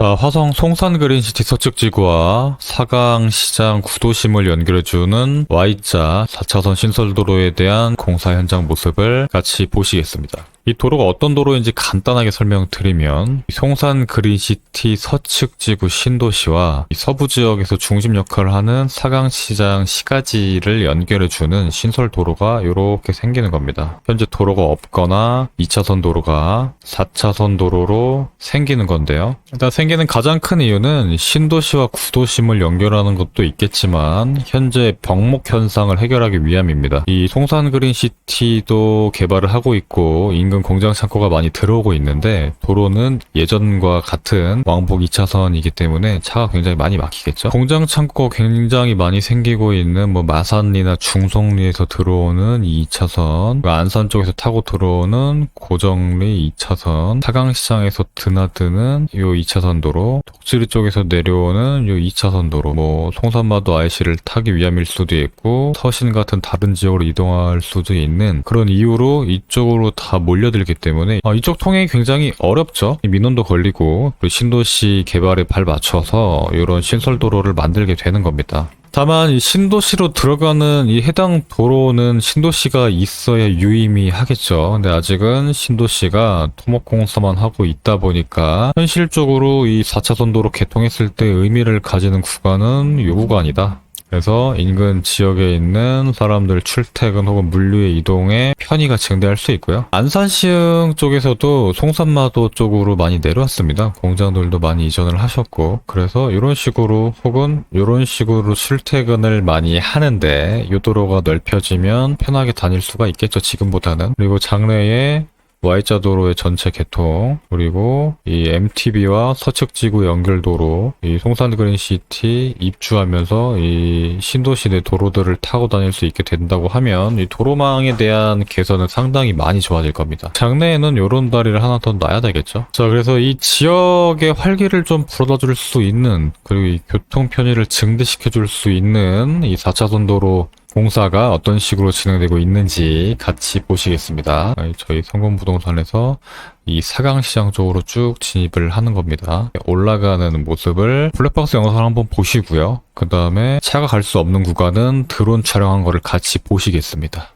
자, 화성 송산 그린시티 서측 지구와 사강시장 구도심을 연결해주는 Y자 4차선 신설도로에 대한 공사 현장 모습을 같이 보시겠습니다. 이 도로가 어떤 도로인지 간단하게 설명드리면 이 송산 그린시티 서측 지구 신도시와 이 서부 지역에서 중심 역할을 하는 사강시장 시가지를 연결해주는 신설 도로가 이렇게 생기는 겁니다. 현재 도로가 없거나 2차선 도로가 4차선 도로로 생기는 건데요. 일단 생기는 가장 큰 이유는 신도시와 구도심을 연결하는 것도 있겠지만 현재 병목 현상을 해결하기 위함입니다. 이 송산 그린시티도 개발을 하고 있고 인근 공장 창고가 많이 들어오고 있는데 도로는 예전과 같은 왕복 2차선이기 때문에 차가 굉장히 많이 막히겠죠. 공장 창고가 굉장히 많이 생기고 있는 뭐 마산리나 중송리에서 들어오는 이 2차선, 그 안산 쪽에서 타고 들어오는 고정리 2차선, 타강시장에서 드나드는 요 2차선 도로, 독수리 쪽에서 내려오는 요 2차선 도로, 뭐 송산마도 IC를 타기 위함일 수도 있고 서신 같은 다른 지역으로 이동할 수도 있는 그런 이유로 이쪽으로 다 몰려 들기 때문에 아, 이쪽 통행이 굉장히 어렵죠. 이 민원도 걸리고 그리고 신도시 개발에 발 맞춰서 이런 신설 도로를 만들게 되는 겁니다. 다만 이 신도시로 들어가는 이 해당 도로는 신도시가 있어야 유의미하겠죠. 근데 아직은 신도시가 토목공사만 하고 있다 보니까 현실적으로 이 4차선 도로 개통했을 때 의미를 가지는 구간은 요 구간이다. 그래서 인근 지역에 있는 사람들 출퇴근 혹은 물류의 이동에 편의가 증대할 수 있고요. 안산시흥 쪽에서도 송산마도 쪽으로 많이 내려왔습니다. 공장들도 많이 이전을 하셨고 그래서 이런 식으로 혹은 이런 식으로 출퇴근을 많이 하는데 이 도로가 넓혀지면 편하게 다닐 수가 있겠죠. 지금보다는. 그리고 장래에 Y자 도로의 전체 개통 그리고 이 MTB와 서측지구 연결도로 이 송산 그린시티 입주하면서 이 신도시 내 도로들을 타고 다닐 수 있게 된다고 하면 이 도로망에 대한 개선은 상당히 많이 좋아질 겁니다. 장래에는 요런 다리를 하나 더 놔야 되겠죠. 자 그래서 이 지역의 활기를 좀 불어다 줄 수 있는 그리고 이 교통 편의를 증대시켜 줄 수 있는 이 4차선 도로 공사가 어떤 식으로 진행되고 있는지 같이 보시겠습니다. 저희 성공부동산에서 이 사강시장 쪽으로 쭉 진입을 하는 겁니다. 올라가는 모습을 블랙박스 영상을 한번 보시고요. 그 다음에 차가 갈 수 없는 구간은 드론 촬영한 거를 같이 보시겠습니다.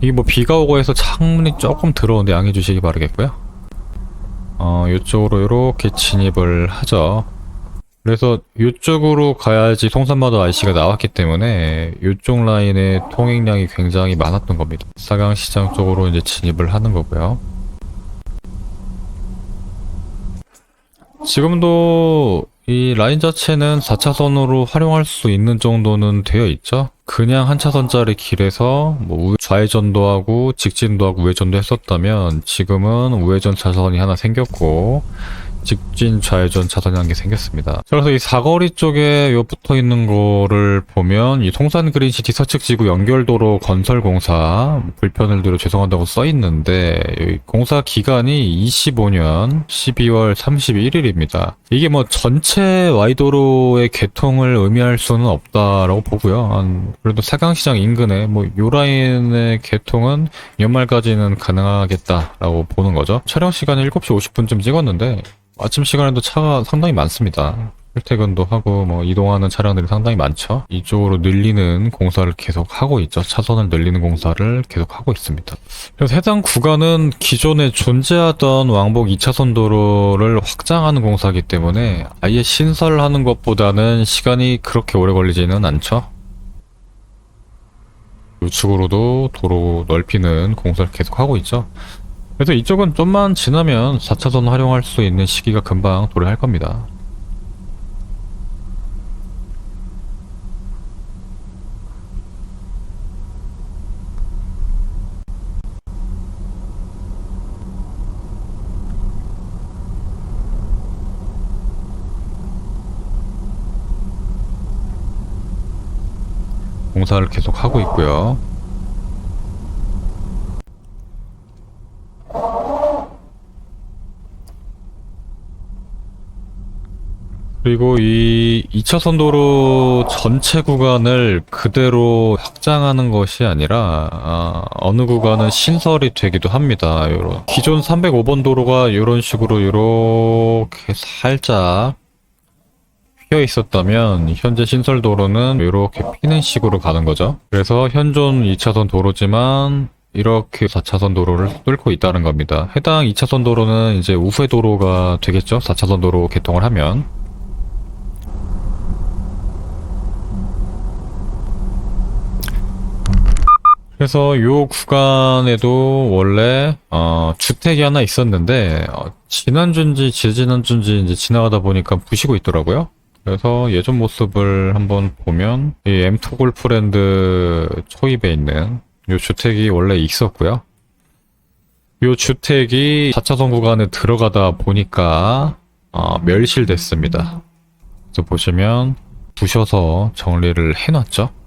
이게 뭐 비가 오고 해서 창문이 조금 들어오는데 양해 주시기 바라겠고요. 어, 이쪽으로 이렇게 진입을 하죠. 그래서 이쪽으로 가야지 송산마도 IC가 나왔기 때문에 이쪽 라인의 통행량이 굉장히 많았던 겁니다. 사강시장 쪽으로 이제 진입을 하는 거고요. 지금도 이 라인 자체는 4차선으로 활용할 수 있는 정도는 되어 있죠. 그냥 한 차선짜리 길에서 뭐 우- 좌회전도 하고 직진도 하고 우회전도 했었다면 지금은 우회전 차선이 하나 생겼고 직진 좌회전 차선이 한개 생겼습니다. 자, 그래서 이 사거리 쪽에 요 붙어 있는 거를 보면 이 송산 그린시티 서측 지구 연결도로 건설 공사 불편을 드려 죄송하다고 써 있는데 이 공사 기간이 25년 12월 31일입니다. 이게 뭐 전체 와이도로의 개통을 의미할 수는 없다라고 보고요. 한 그래도 사강시장 인근에 뭐 요 라인의 개통은 연말까지는 가능하겠다라고 보는 거죠. 촬영 시간은 7시 50분쯤 찍었는데 아침 시간에도 차가 상당히 많습니다. 출퇴근도 하고 뭐 이동하는 차량들이 상당히 많죠. 이쪽으로 늘리는 공사를 계속 하고 있죠. 차선을 늘리는 공사를 계속 하고 있습니다. 그래서 해당 구간은 기존에 존재하던 왕복 2차선 도로를 확장하는 공사이기 때문에 아예 신설하는 것보다는 시간이 그렇게 오래 걸리지는 않죠. 우측으로도 도로 넓히는 공사를 계속 하고 있죠. 그래서 이쪽은 좀만 지나면 4차선 활용할 수 있는 시기가 금방 도래할 겁니다. 공사를 계속 하고 있고요. 그리고 이 2차선 도로 전체 구간을 그대로 확장하는 것이 아니라 아, 어느 구간은 신설이 되기도 합니다. 요런 기존 305번 도로가 이런 식으로 이렇게 살짝 휘어 있었다면 현재 신설 도로는 이렇게 피는 식으로 가는 거죠. 그래서 현존 2차선 도로지만 이렇게 4차선 도로를 뚫고 있다는 겁니다. 해당 2차선 도로는 이제 우회 도로가 되겠죠. 4차선 도로 개통을 하면. 그래서 요 구간에도 원래 어, 주택이 하나 있었는데 어, 지난주인지 지지난주인지 이제 지나가다 보니까 부시고 있더라고요. 그래서 예전 모습을 한번 보면 이 M2 골프랜드 초입에 있는 요 주택이 원래 있었고요. 요 주택이 4차선 구간에 들어가다 보니까 어, 멸실됐습니다. 그래서 보시면 부셔서 정리를 해놨죠.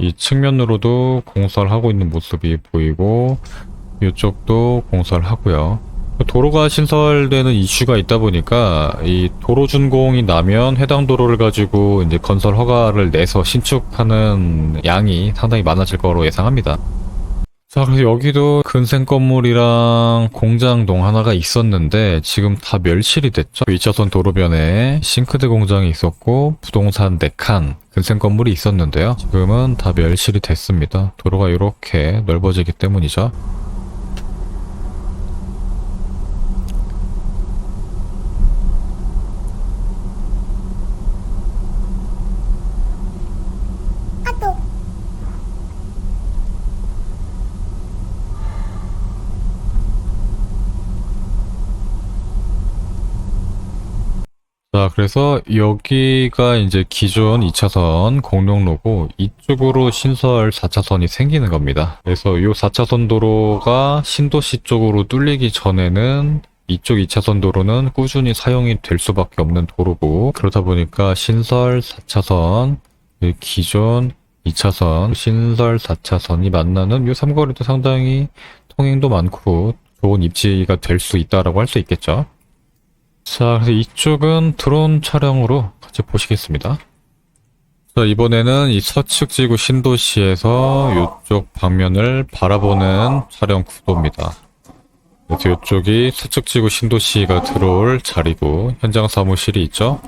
이 측면으로도 공사를 하고 있는 모습이 보이고 이쪽도 공사를 하고요. 도로가 신설되는 이슈가 있다 보니까 이 도로 준공이 나면 해당 도로를 가지고 이제 건설 허가를 내서 신축하는 양이 상당히 많아질 거로 예상합니다. 자, 그래서 여기도 근생 건물이랑 공장동 하나가 있었는데 지금 다 멸실이 됐죠. 2차선 도로변에 싱크대 공장이 있었고 부동산 4칸 근생 건물이 있었는데요. 지금은 다 멸실이 됐습니다. 도로가 이렇게 넓어지기 때문이죠. 자, 그래서 여기가 이제 기존 2차선 공룡로고 이쪽으로 신설 4차선이 생기는 겁니다. 그래서 이 4차선 도로가 신도시 쪽으로 뚫리기 전에는 이쪽 2차선 도로는 꾸준히 사용이 될 수밖에 없는 도로고 그러다 보니까 신설 4차선 그 기존 2차선 신설 4차선이 만나는 이 삼거리도 상당히 통행도 많고 좋은 입지가 될 수 있다라고 할 수 있겠죠. 자, 그래서 이쪽은 드론 촬영으로 같이 보시겠습니다. 자, 이번에는 이 서측 지구 신도시에서 이쪽 방면을 바라보는 촬영 구도입니다. 이쪽이 서측 지구 신도시가 들어올 자리고 현장 사무실이 있죠.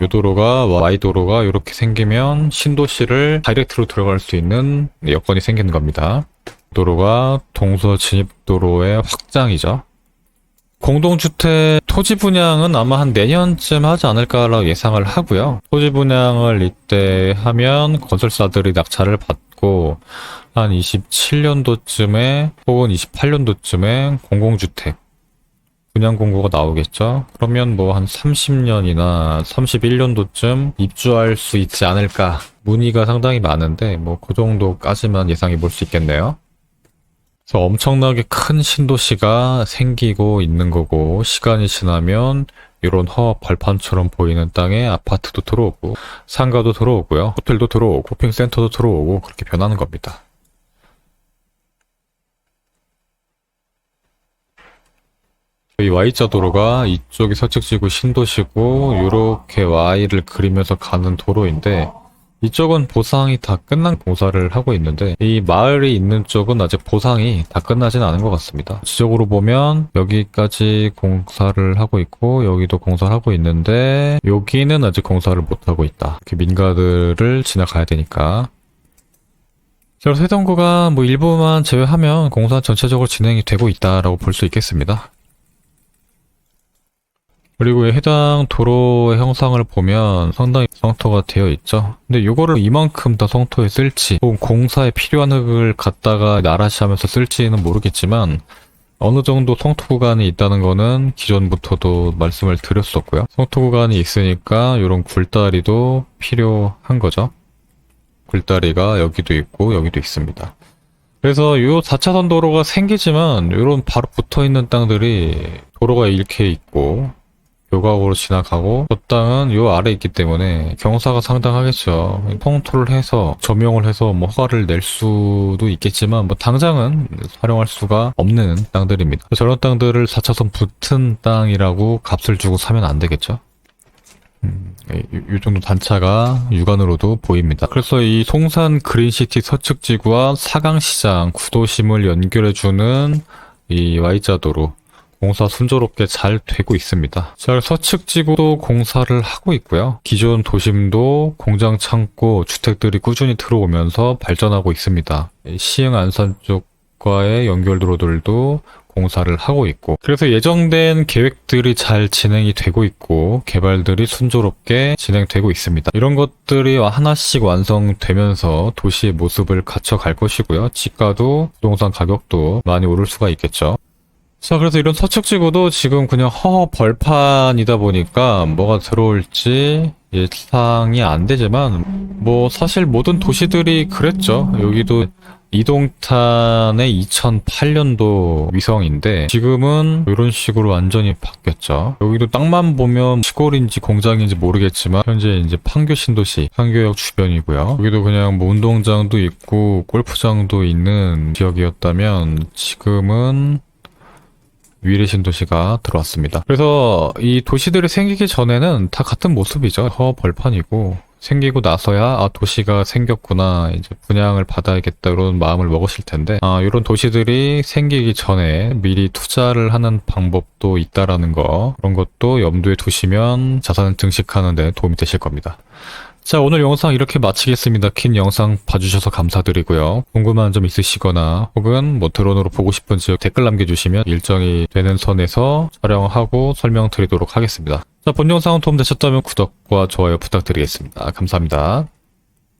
요 도로가 Y 도로가 이렇게 생기면 신도시를 다이렉트로 들어갈 수 있는 여건이 생기는 겁니다. 도로가 동서 진입 도로의 확장이죠. 공동주택 토지 분양은 아마 한 내년쯤 하지 않을까라고 예상을 하고요. 토지 분양을 이때 하면 건설사들이 낙찰을 받고 한 27년도쯤에 혹은 28년도쯤에 공공주택 분양 공고가 나오겠죠. 그러면 뭐 한 30년이나 31년도쯤 입주할 수 있지 않을까. 문의가 상당히 많은데 뭐 그 정도까지만 예상해 볼 수 있겠네요. 그래서 엄청나게 큰 신도시가 생기고 있는 거고 시간이 지나면 이런 허 발판처럼 보이는 땅에 아파트도 들어오고 상가도 들어오고요 호텔도 들어오고 쇼핑센터도 들어오고 그렇게 변하는 겁니다. 이 Y자 도로가 이쪽이 서측지구 신도시고 이렇게 Y를 그리면서 가는 도로인데 이쪽은 보상이 다 끝난 공사를 하고 있는데 이 마을이 있는 쪽은 아직 보상이 다 끝나진 않은 것 같습니다. 지적으로 보면 여기까지 공사를 하고 있고 여기도 공사를 하고 있는데 여기는 아직 공사를 못 하고 있다. 이렇게 민가들을 지나가야 되니까. 그래서 해동구가 뭐 일부만 제외하면 공사 전체적으로 진행이 되고 있다라고 볼 수 있겠습니다. 그리고 이 해당 도로의 형상을 보면 상당히 성토가 되어 있죠. 근데 이거를 이만큼 다 성토에 쓸지, 혹은 공사에 필요한 흙을 갖다가 나라시 하면서 쓸지는 모르겠지만, 어느 정도 성토 구간이 있다는 거는 기존부터도 말씀을 드렸었고요. 성토 구간이 있으니까 이런 굴다리도 필요한 거죠. 굴다리가 여기도 있고 여기도 있습니다. 그래서 이 4차선 도로가 생기지만 이런 바로 붙어 있는 땅들이 도로가 이렇게 있고 요각으로 지나가고 저 땅은 요 아래 있기 때문에 경사가 상당하겠죠. 통토를 해서 점용을 해서 뭐 허가를 낼 수도 있겠지만 뭐 당장은 활용할 수가 없는 땅들입니다. 저런 땅들을 4차선 붙은 땅이라고 값을 주고 사면 안 되겠죠. 음, 이, 이 정도 단차가 육안으로도 보입니다. 그래서 이 송산 그린시티 서측지구와 사강시장 구도심을 연결해주는 이 Y자 도로 공사 순조롭게 잘 되고 있습니다. 자, 서측 지구도 공사를 하고 있고요. 기존 도심도 공장 창고, 주택들이 꾸준히 들어오면서 발전하고 있습니다. 이 시흥 안산 쪽과의 연결 도로들도 공사를 하고 있고 그래서 예정된 계획들이 잘 진행이 되고 있고 개발들이 순조롭게 진행되고 있습니다. 이런 것들이 하나씩 완성되면서 도시의 모습을 갖춰갈 것이고요. 지가도 부동산 가격도 많이 오를 수가 있겠죠. 자, 그래서 이런 서측지구도 지금 그냥 허허 벌판이다 보니까 뭐가 들어올지 예상이 안 되지만 뭐 사실 모든 도시들이 그랬죠. 여기도 이동탄의 2008년도 위성인데 지금은 이런 식으로 완전히 바뀌었죠. 여기도 땅만 보면 시골인지 공장인지 모르겠지만 현재 이제 판교 신도시 판교역 주변이고요. 여기도 그냥 뭐 운동장도 있고 골프장도 있는 지역이었다면 지금은 위례 신 도시가 들어왔습니다. 그래서 이 도시들이 생기기 전에는 다 같은 모습이죠. 허 벌판이고 생기고 나서야 아 도시가 생겼구나 이제 분양을 받아야겠다 이런 마음을 먹으실 텐데 아 이런 도시들이 생기기 전에 미리 투자를 하는 방법도 있다라는 거 그런 것도 염두에 두시면 자산 증식하는 데 도움이 되실 겁니다. 자, 오늘 영상 이렇게 마치겠습니다. 긴 영상 봐주셔서 감사드리고요. 궁금한 점 있으시거나 혹은 뭐 드론으로 보고 싶은 지역 댓글 남겨주시면 일정이 되는 선에서 촬영하고 설명드리도록 하겠습니다. 자, 본 영상은 도움 되셨다면 구독과 좋아요 부탁드리겠습니다. 감사합니다.